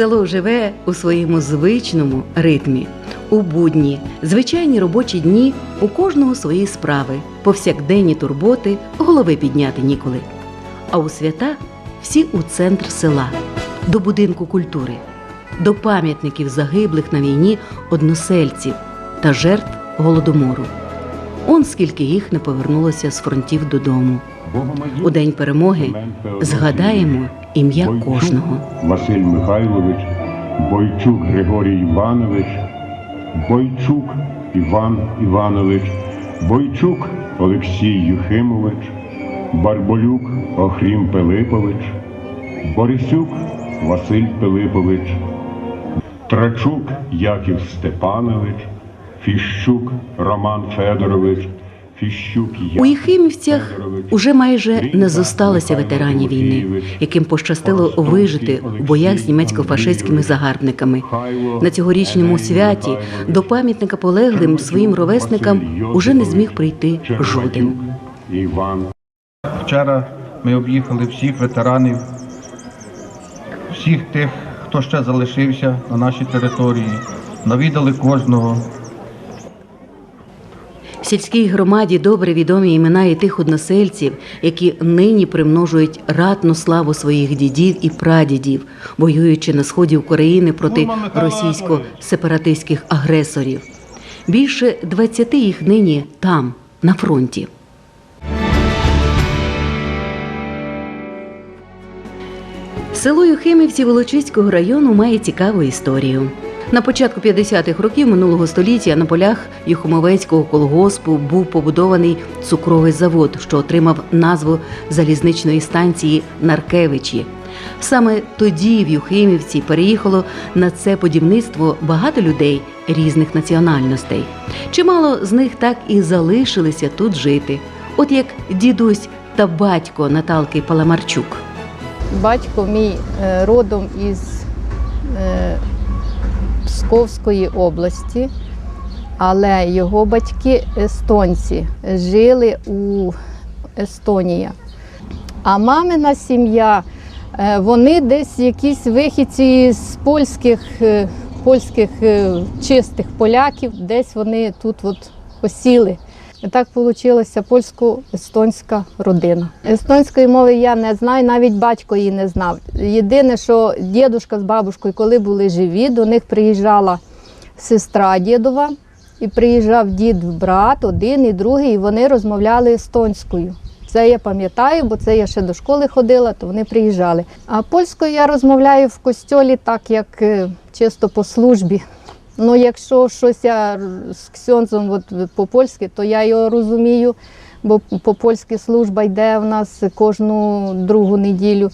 Село живе у своєму звичному ритмі. У будні, звичайні робочі дні, у кожного свої справи, повсякденні турботи, голови підняти ніколи. А у свята всі у центр села, до будинку культури, до пам'ятників загиблих на війні односельців та жертв голодомору. Он скільки їх не повернулося з фронтів додому. У день перемоги згадаємо ім'я кожного. Василь Михайлович, Бойчук Григорій Іванович, Бойчук Іван Іванович, Бойчук Олексій Юхимович, Барболюк Охрім Пилипович, Борисюк Василь Пилипович, Трачук Яків Степанович, Фіщук Роман Федорович, У Єхимівцях уже майже не зосталося ветеранів війни, яким пощастило вижити в боях з німецько-фашистськими загарбниками. На цьогорічному святі до пам'ятника полеглим своїм ровесникам уже не зміг прийти жоден. Іван Вчора ми об'їхали всіх ветеранів, всіх тих, хто ще залишився на нашій території, навідали кожного. Сільській громаді добре відомі імена і тих односельців, які нині примножують ратну славу своїх дідів і прадідів, воюючи на сході України проти російсько-сепаратистських агресорів. Більше 20 їх нині там, на фронті. Село Юхимівці Волочиського району має цікаву історію. На початку 50-х років минулого століття на полях Юхомовецького колгоспу був побудований цукровий завод, що отримав назву залізничної станції Наркевичі. Саме тоді в Юхимівці переїхало на це будівництво багато людей різних національностей. Чимало з них так і залишилися тут жити, от як дідусь та батько Наталки Паламарчук. Батько мій е, родом із е, Псковської області, але його батьки естонці жили у Естонії. А мамина сім'я, е, вони десь якісь вихідці з польських, е, польських е, чистих поляків, десь вони тут от осіли. Так вийшла польсько-естонська родина. Естонської мови я не знаю, навіть батько її не знав. Єдине, що дідусь з бабушкою, коли були живі, до них приїжджала сестра дідова, і приїжджав дід, брат, один і другий, і вони розмовляли естонською. Це я пам'ятаю, бо це я ще до школи ходила, то вони приїжджали. А польською я розмовляю в костьолі так, як е, чисто по службі. Ну, якщо щось я з ксьонзом от, по-польськи, то я його розумію, бо по-польськи служба йде в нас кожну другу неділю.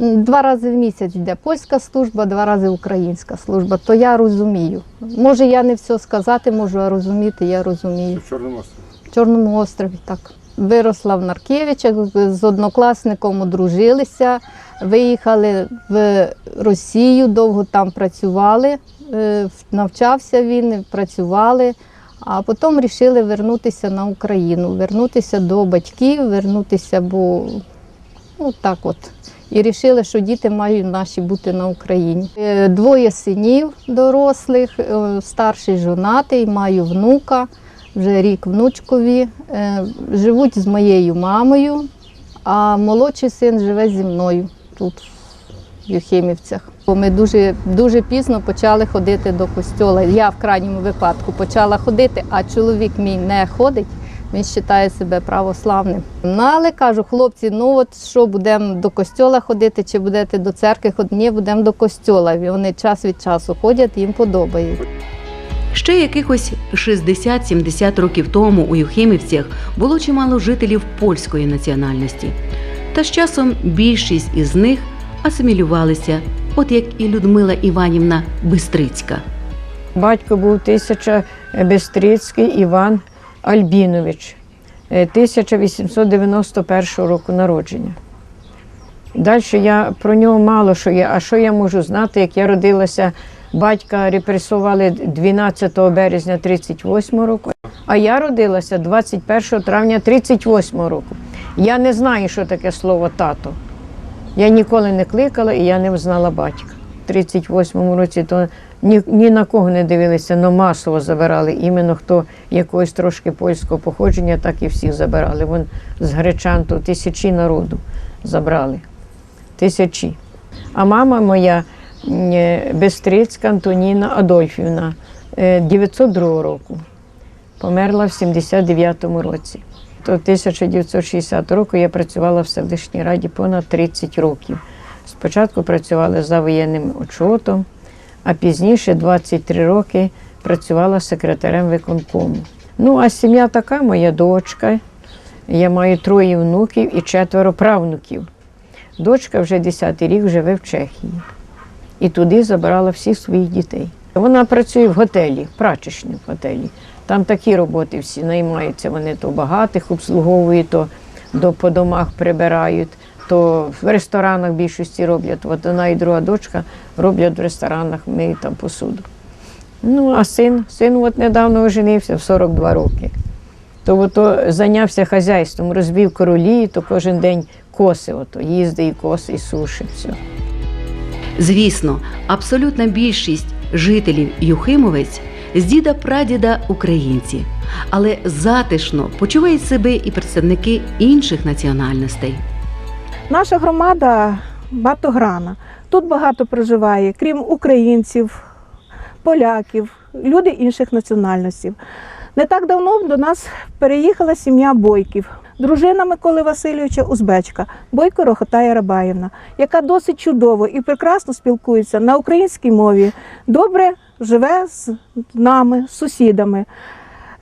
Два рази в місяць йде польська служба, два рази українська служба, то я розумію. Може, я не все сказати можу, а розуміти я розумію. в Чорному острові. В Чорному острові, так. Виросла в Наркевичах, з однокласником одружилися, виїхали в Росію, довго там працювали, е, навчався він, працювали, а потім вирішили вернутися на Україну, вернутися до батьків, вернутися, бо ну так от. І вирішили, що діти мають наші бути на Україні. Е, Двоє синів дорослих, е, старший жонатий, маю внука вже рік внучкові. Е, Живуть з моєю мамою, а молодший син живе зі мною тут, в Юхимівцях. Бо Ми дуже, дуже пізно почали ходити до костьола. Я в крайньому випадку почала ходити, а чоловік мій не ходить. Він вважає себе православним. Ну, але кажу, хлопці, ну от що будемо до костьола ходити, чи будете до церкви ходити? Ні, будемо до костьола. Вони час від часу ходять, їм подобається. Ще якихось 60-70 років тому у Юхимівцях було чимало жителів польської національності. Та з часом більшість із них асимілювалися, от як і Людмила Іванівна Бистрицька. Батько був тисяча Бестрицький Іван Альбінович, е, 1891 року народження. Далі я про нього мало що є. А що я можу знати, як я родилася? Батька репресували 12 березня 38 року, а я родилася 21 травня 38 року. Я не знаю, що таке слово тато. Я ніколи не кликала і я не знала батька. 38-му році, то ні, ні на кого не дивилися, але масово забирали. Іменно хто якогось трошки польського походження, так і всіх забирали. Вон з гречан то тисячі народу забрали. Тисячі. А мама моя Бестрицька Антоніна Адольфівна е, 902 року. Померла в 79-му році. То 1960 року я працювала в селищній раді понад 30 років. Спочатку працювала за воєнним очотом, а пізніше 23 роки працювала секретарем виконкому. Ну, а сім'я така, моя дочка. Я маю троє внуків і четверо правнуків. Дочка вже 10-й рік живе в Чехії. І туди забирала всіх своїх дітей. Вона працює в готелі, прачечні в готелі. Там такі роботи всі наймаються. Вони то багатих обслуговують, то до, по домах прибирають, то в ресторанах більшості роблять. От вона і друга дочка роблять в ресторанах, миють там посуду. Ну, а син, син от недавно оженився в 42 роки. То ото зайнявся хазяйством, розбив королі, то кожен день коси, ото, їздить і коси, і сушить все. Звісно, абсолютна більшість жителів Юхимовець з діда прадіда українці, але затишно почувають себе і представники інших національностей. Наша громада багатограна. Тут багато проживає, крім українців, поляків, люди інших національностей. Не так давно до нас переїхала сім'я Бойків. Дружина Миколи Васильовича Узбечка, Бойко Рохотая Рабаєвна, яка досить чудово і прекрасно спілкується на українській мові, добре живе з нами, з сусідами.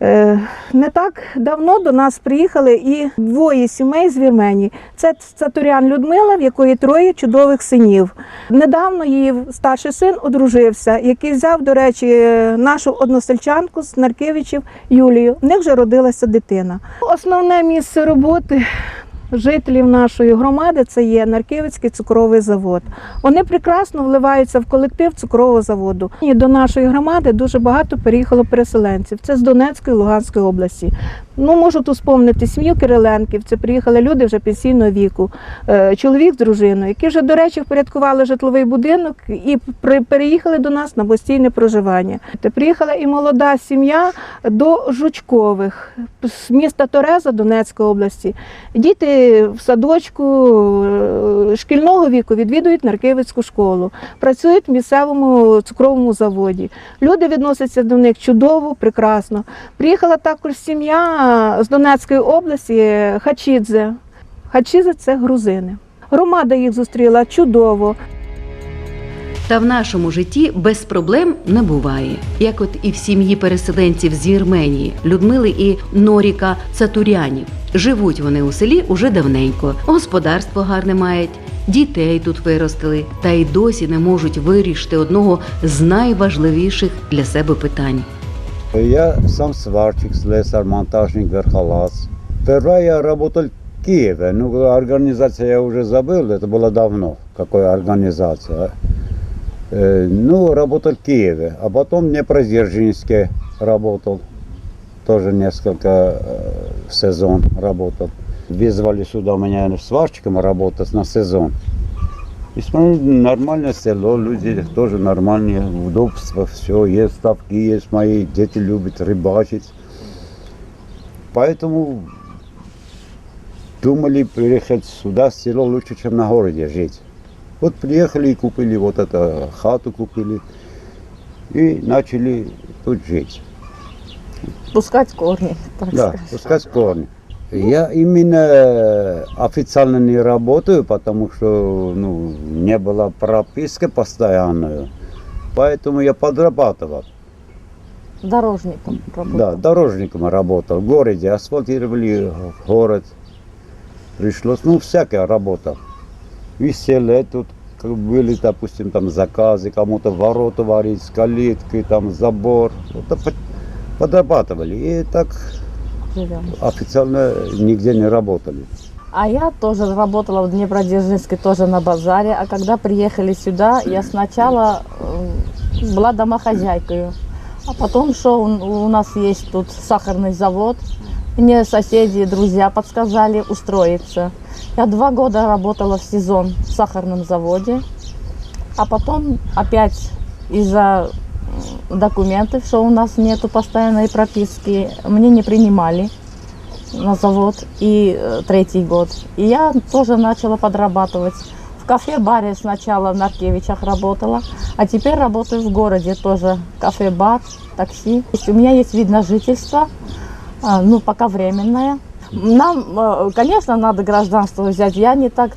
Е, Не так давно до нас приїхали і двоє сімей з Вірменії. Це Цатурян Людмила, в якої троє чудових синів. Недавно її старший син одружився, який взяв, до речі, нашу односельчанку з Наркевичів Юлію. В них вже родилася дитина. Основне місце роботи. Жителів нашої громади це є Нарківецький цукровий завод. Вони прекрасно вливаються в колектив цукрового заводу. І до нашої громади дуже багато переїхало переселенців. Це з Донецької Луганської області. Ну, можу тут спомнити сім'ю Кириленків. Це приїхали люди вже пенсійного віку, е, чоловік з дружиною, які вже, до речі, впорядкували житловий будинок і переїхали до нас на постійне проживання. Приїхала і молода сім'я до Жучкових з міста Тореза Донецької області. Діти в садочку е, шкільного віку відвідують Нарківську школу, працюють в місцевому цукровому заводі. Люди відносяться до них чудово, прекрасно. Приїхала також сім'я з Донецької області Хачідзе. Хачідзе це грузини. Громада їх зустріла чудово. Та в нашому житті без проблем не буває, як от і в сім'ї переселенців з Вірменії Людмили і Норіка Цатурянів. Живуть вони у селі уже давненько, господарство гарне мають, дітей тут виростили, та й досі не можуть вирішити одного з найважливіших для себе питань. Я сам сварщик, слесарь, монтажник, верхолаз. Сперва я работал в Киеве, ну организация я уже забыл, это было давно, какая организация. Э, Ну, работал в Киеве, а потом в Днепродзержинске работал, тоже несколько э, сезон работал. Вызвали сюда меня сварщиком работать на сезон. И смотрю, нормальное село, люди тоже нормальные, удобства, все, есть ставки, есть мои дети любят рыбачить. Поэтому думали приехать сюда, в село лучше, чем на городе жить. Вот приехали и купили вот эту хату, купили и начали тут жить. пускать корни, так Да, сказать. пускать корни. Я именно э, официально не работаю, потому что ну, не было прописки постоянную. Поэтому я подрабатывал. Дорожником работал. Да, дорожником работал. В городе асфальтировали город. Пришлось, ну, всякая работа. И в селе тут как были, допустим, там заказы, кому-то ворота варить, калитки, там забор. Вот под- подрабатывали. И так Живем. официально нигде не работали. А я тоже работала в Днепродзержинске, тоже на базаре. А когда приехали сюда, я сначала э, была домохозяйкой. А потом, что у у нас есть тут сахарный завод, мне соседи и друзья подсказали устроиться. Я два года работала в сезон в сахарном заводе. А потом опять из-за м, документов, что у нас нету постоянной прописки, мне не принимали на завод и э, третий год. И я тоже начала подрабатывать. В кафе-баре сначала в Наркевичах работала, а теперь работаю в городе тоже. Кафе-бар, такси. То есть У меня есть вид на жительство, а, ну, пока временное. Нам, э, конечно, надо гражданство взять. Я не так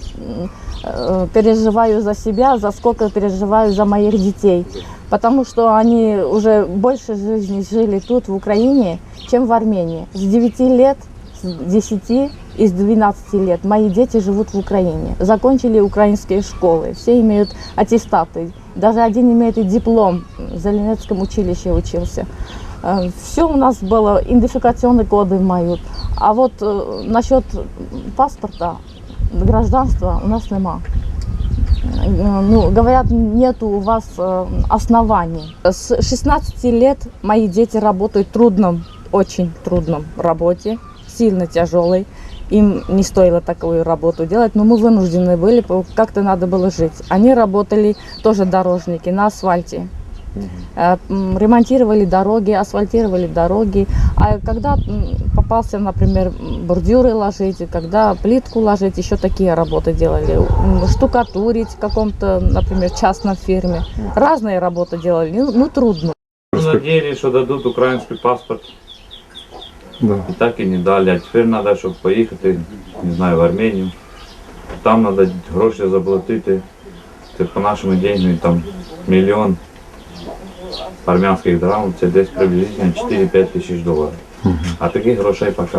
переживаю за себя, за сколько переживаю за моих детей. Потому что они уже больше жизни жили тут, в Украине, чем в Армении. С 9 лет, с 10 и с 12 лет мои дети живут в Украине. Закончили украинские школы, все имеют аттестаты. Даже один имеет и диплом, в Зеленецком училище учился. Все у нас было, идентификационные коды мают. А вот э, насчет паспорта, гражданства у нас нема. Э, Ну, говорят, нету у вас э, оснований. С 16 лет мои дети работают в трудном, очень трудном работе, сильно тяжелой. Им не стоило такую работу делать, но мы вынуждены были, как-то надо было жить. Они работали тоже дорожники на асфальте. Э, Ремонтировали дороги, асфальтировали дороги. А когда попался, например, м, бордюры ложить, когда плитку ложить, еще такие работы делали. М, Штукатурить в каком-то, например, частном фирме. Разные работы делали, ну, ну, трудно. Надеялись, что дадут украинский паспорт. И так и не дали. А тепер треба, щоб поїхати, не знаю, в Арменію. Там треба гроші заплатити. Це по нашому деньгам там мільйон армянських драм, це десь приблизно 4-5 тисяч доларів. А таких грошей поки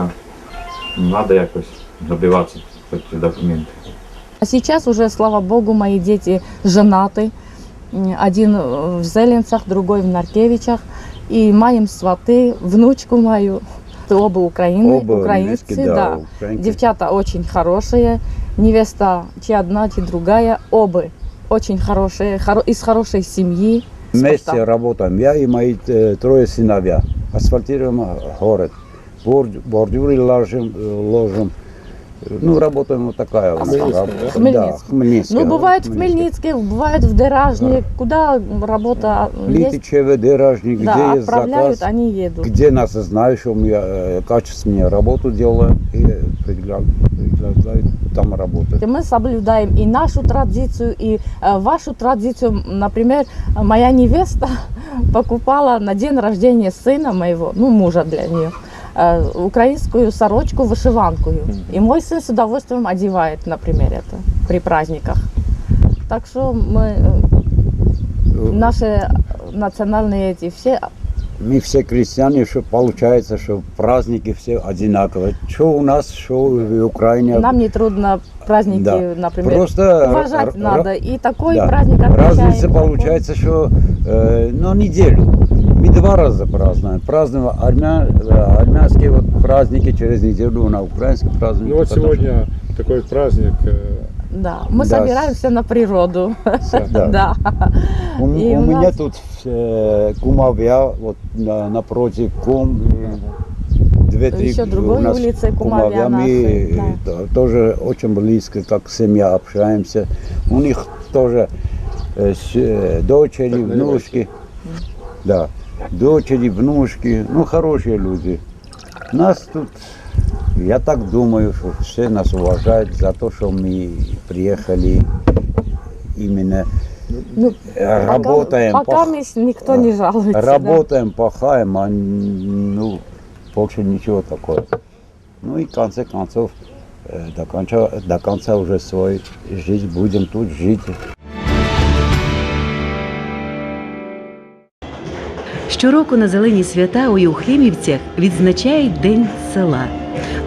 треба якось добиватися хоч документи. А сейчас уже, слава богу, мои дети женаты. Один в Зеленцах, другой в Наркевичах. И маем сваты, внучку мою. Оба Украины, Оба украинцы, да. украинки. Девчата очень хорошие. Невеста, чи одна, чи другая. Оба очень хорошие, хоро- из хорошей семьи. Вместе работаем. Я и мои э, трое сыновья. Асфальтируем э, город. Борд- бордюры ложим, э, ложим. Ну, работаем вот такая у нас Хмельницкая, работа. да? Хмельницкая. Да, Хмельницкая. Ну, бывает в Хмельницкая. Хмельницке, бывает в Деражне. Куда работа Плиты, есть, ЧВД, ражник, да, где есть отправляют, заказ, они едут. где нас знают, что мы э, качественную работу делаем и пригла- предлагают там работать. Мы соблюдаем и нашу традицию, и э, вашу традицию. Например, моя невеста покупала на день рождения сына моего, ну мужа для нее, э, украинскую сорочку вышиванку. И мой сын с удовольствием одевает, например, это при праздниках. Так что мы э, наши национальные эти все Мы все крестьяне, что получается, что праздники все одинаковые. Что у нас, что в Украине. нам не трудно праздники, Да. например, Просто уважать надо. И такой да. праздник отмечаем, Разница такой. получается, что э, ну, неделю. Два раза празднуем. Празднуем армя... э, армянские вот праздники через неделю, на украинский праздник. Ну вот потому сегодня такой праздник. э, Да, мы Да. собираемся на природу. Да. Да. У, у у меня нас- тут э, кумовья, вот на- напротив кум, две-три Еще у другой нас улице кумовья мы наши, то- тоже очень близко, как семья общаемся. У них тоже э, с- э, дочери, внучки. Да, дочери, внучки, ну хорошие люди. Нас тут, я так думаю, что все нас уважают за то, что мы приехали именно Ну, работаем. Пока, пока пах- никто не жалуется. да. Работаем, пахаем, а ну, больше ничего такого. Ну и в конце концов, э, до конца, до конца уже свою жизнь будем тут жить. Щороку на зелені свята у Юхимівцях відзначають День села.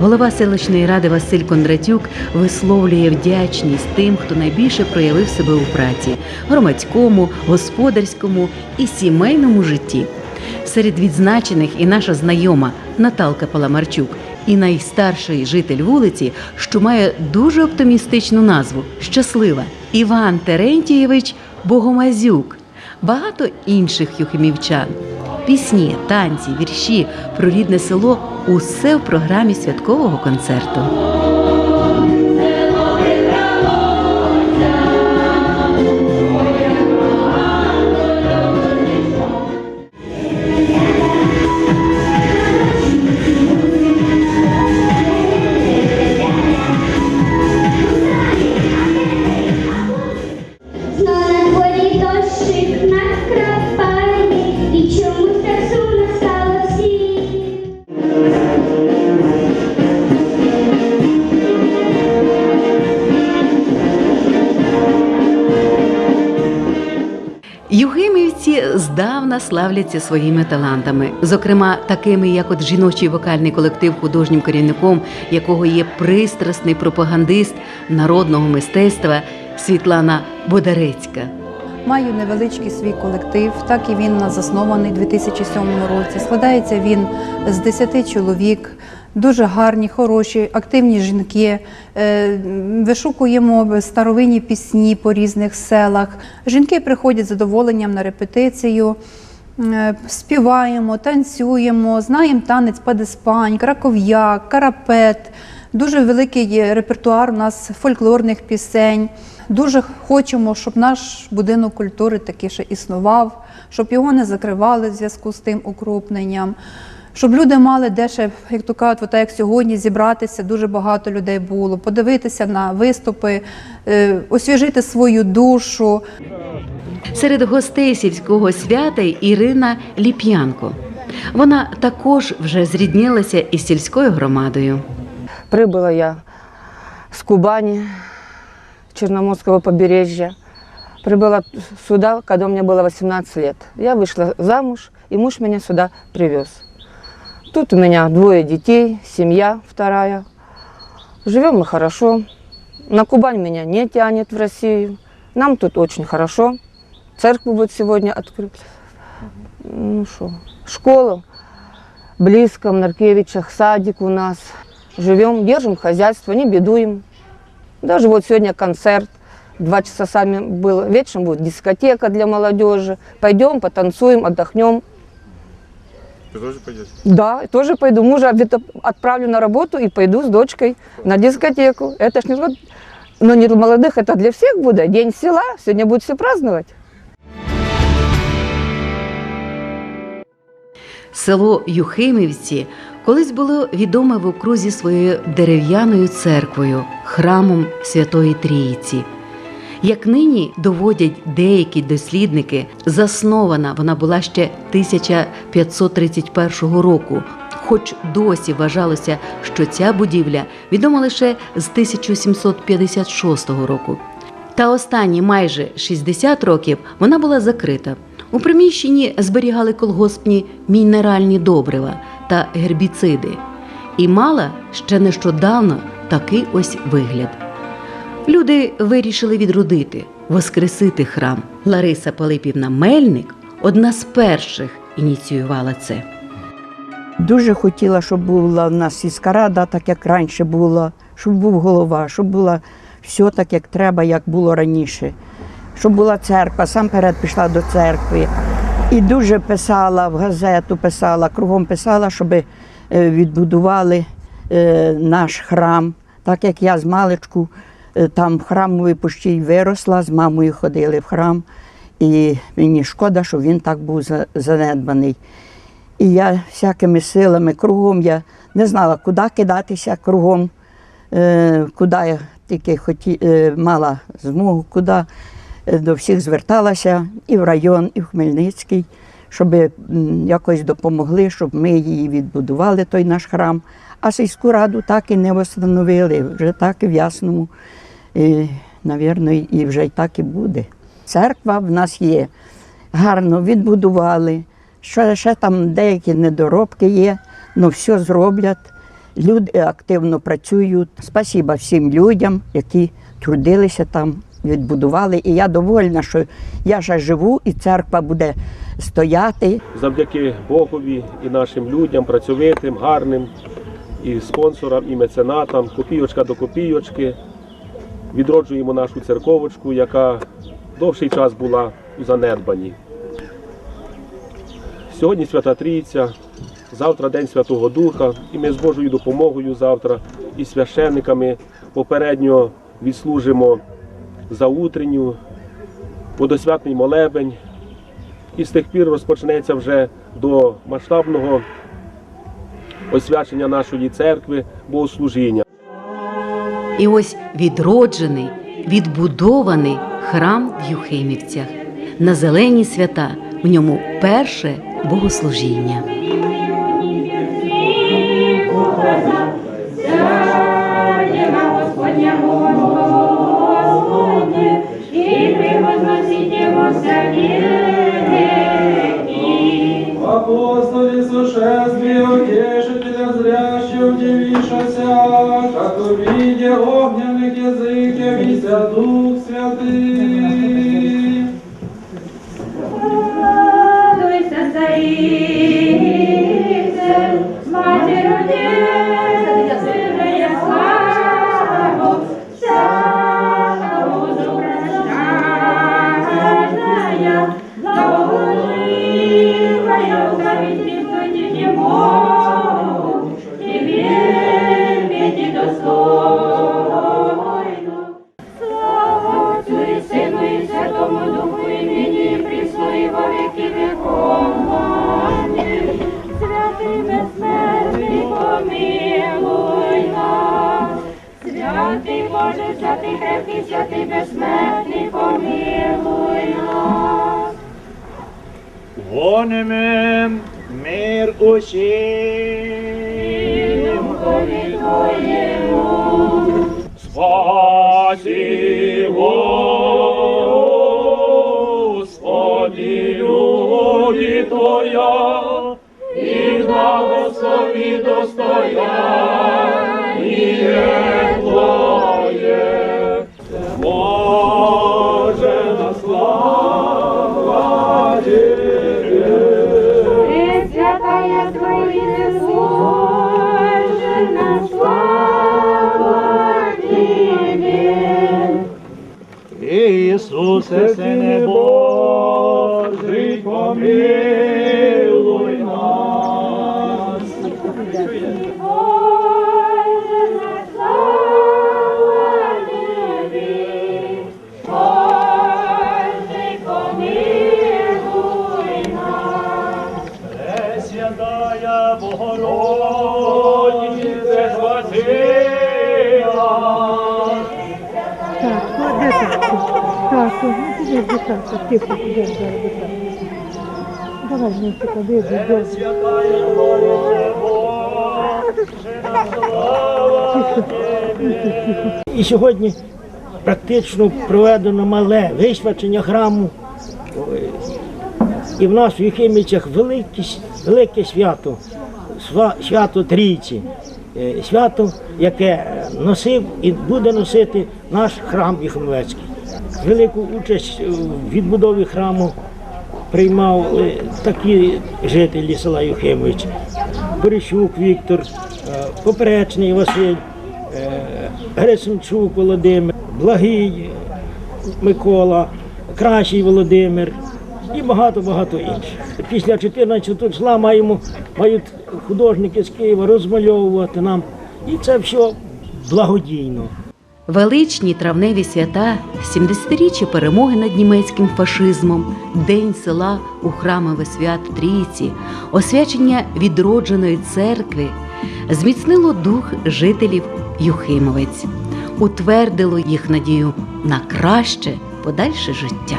Голова селищної ради Василь Кондратюк висловлює вдячність тим, хто найбільше проявив себе у праці громадському, господарському і сімейному житті. Серед відзначених і наша знайома Наталка Паламарчук, і найстарший житель вулиці, що має дуже оптимістичну назву Щаслива Іван Терентійович Богомазюк. Багато інших юхимівчан. Пісні, танці, вірші про рідне село усе в програмі святкового концерту. Здавна славляться своїми талантами, зокрема такими, як от жіночий вокальний колектив, художнім керівником якого є пристрасний пропагандист народного мистецтва Світлана Бодарецька. Маю невеличкий свій колектив, так і він заснований у 2007 році. Складається він з 10 чоловік, дуже гарні, хороші, активні жінки. Е, Вишукуємо старовинні пісні по різних селах. Жінки приходять з задоволенням на репетицію. Е, Співаємо, танцюємо, знаємо танець падеспань, краков'як, карапет. Дуже великий репертуар у нас фольклорних пісень. Дуже хочемо, щоб наш будинок культури таки ще існував, щоб його не закривали в зв'язку з тим укрупненням, щоб люди мали де ще, як то кажуть, от як сьогодні зібратися, дуже багато людей було, подивитися на виступи, е, освіжити свою душу. Серед гостей сільського свята Ірина Ліп'янко. Вона також вже зріднілася із сільською громадою. Прибыла я с Кубани, Черноморского побережья. Прибыла сюда, когда у меня было 18 лет. Я вышла замуж, и муж меня сюда привез. Тут у меня двое детей, семья вторая. Живем мы хорошо. На Кубань меня не тянет в Россию. Нам тут очень хорошо. Церковь вот сегодня открыли. Ну что, школу близко, в Наркевичах, садик у нас. Живем, держим хозяйство, не бедуем. Даже вот сегодня концерт. Два часа сами было. Вечером будет дискотека для молодежи. Пойдем, потанцуем, отдохнем. Вы тоже пойдете? Да, тоже пойду. Мужа обед- отправлю на работу и пойду с дочкой на дискотеку. Это ж не вот, но не для молодых, это для всех будет. День села, сегодня будут все праздновать. Село Юхимівці колись було відоме в окрузі своєю дерев'яною церквою, храмом Святої Трійці. Як нині доводять деякі дослідники, заснована вона була ще 1531 року, хоч досі вважалося, що ця будівля відома лише з 1756 року. Та останні майже 60 років вона була закрита. У приміщенні зберігали колгоспні мінеральні добрива та гербіциди і мала ще нещодавно такий ось вигляд. Люди вирішили відродити, воскресити храм. Лариса Пилипівна Мельник одна з перших ініціювала це. Дуже хотіла, щоб була в нас сільська рада, так як раніше була, щоб був голова, щоб було все так, як треба, як було раніше. Щоб була церква, сам перед пішла до церкви. І дуже писала в газету, писала, кругом писала, щоб е, відбудували е, наш храм. Так як я з маличку там в храмовій пущі виросла, з мамою ходили в храм. І мені шкода, що він так був занедбаний. І я всякими силами кругом я не знала, куди кидатися кругом, е, куди я тільки хоті, е, мала змогу, куди е, до всіх зверталася, і в район, і в Хмельницький, щоб якось допомогли, щоб ми її відбудували, той наш храм. А сільську раду так і не встановили, вже так і в Ясному, і, навірно, і вже так і буде. Церква в нас є, гарно відбудували. Ще, ще там деякі недоробки є, але все зроблять. Люди активно працюють. Спасіба всім людям, які трудилися там, відбудували. І я довольна, що я ще живу, і церква буде стояти. завдяки Богові і нашим людям, працьовитим, гарним, і спонсорам, і меценатам, копійочка до копійочки. Відроджуємо нашу церковочку, яка довший час була у занедбанні. Сьогодні Свята Трійця, завтра День Святого Духа, і ми з Божою допомогою завтра і священниками попередньо відслужимо заутренню, водосвятний молебень, і з тих пір розпочнеться вже до масштабного освячення нашої церкви, богослужіння. І ось відроджений, відбудований храм в Юхимівцях. на зелені свята, в ньому перше богослужіння. увидя огненных язык, явися Дух Святый. Мир усім. Твоєму. Спаси, Господи, люди Твоя, и благослови достояние Твое. Иисусе, Сине Божий, помилуй нас. Тихо, так. Давай, Богородице, Божена, слава І сьогодні практично проведено мале висвячення храму. І в нас в Єхимівцях велике, велике свято, свято Трійці. Е, Свято, яке носив і буде носити наш храм Єхимовецький. Велику участь в відбудові храму приймали такі жителі села Юхимович. Борищук Віктор, е, Поперечний Василь, е, Грисенчук Володимир, Благий Микола, Кращий Володимир і багато-багато інших. Після 14 числа маємо, мають художники з Києва розмальовувати нам. І це все благодійно. Величні травневі свята, 70-річчя перемоги над німецьким фашизмом, День села у храмове свято Трійці, освячення відродженої церкви зміцнило дух жителів Юхимовець, утвердило їх надію на краще подальше життя.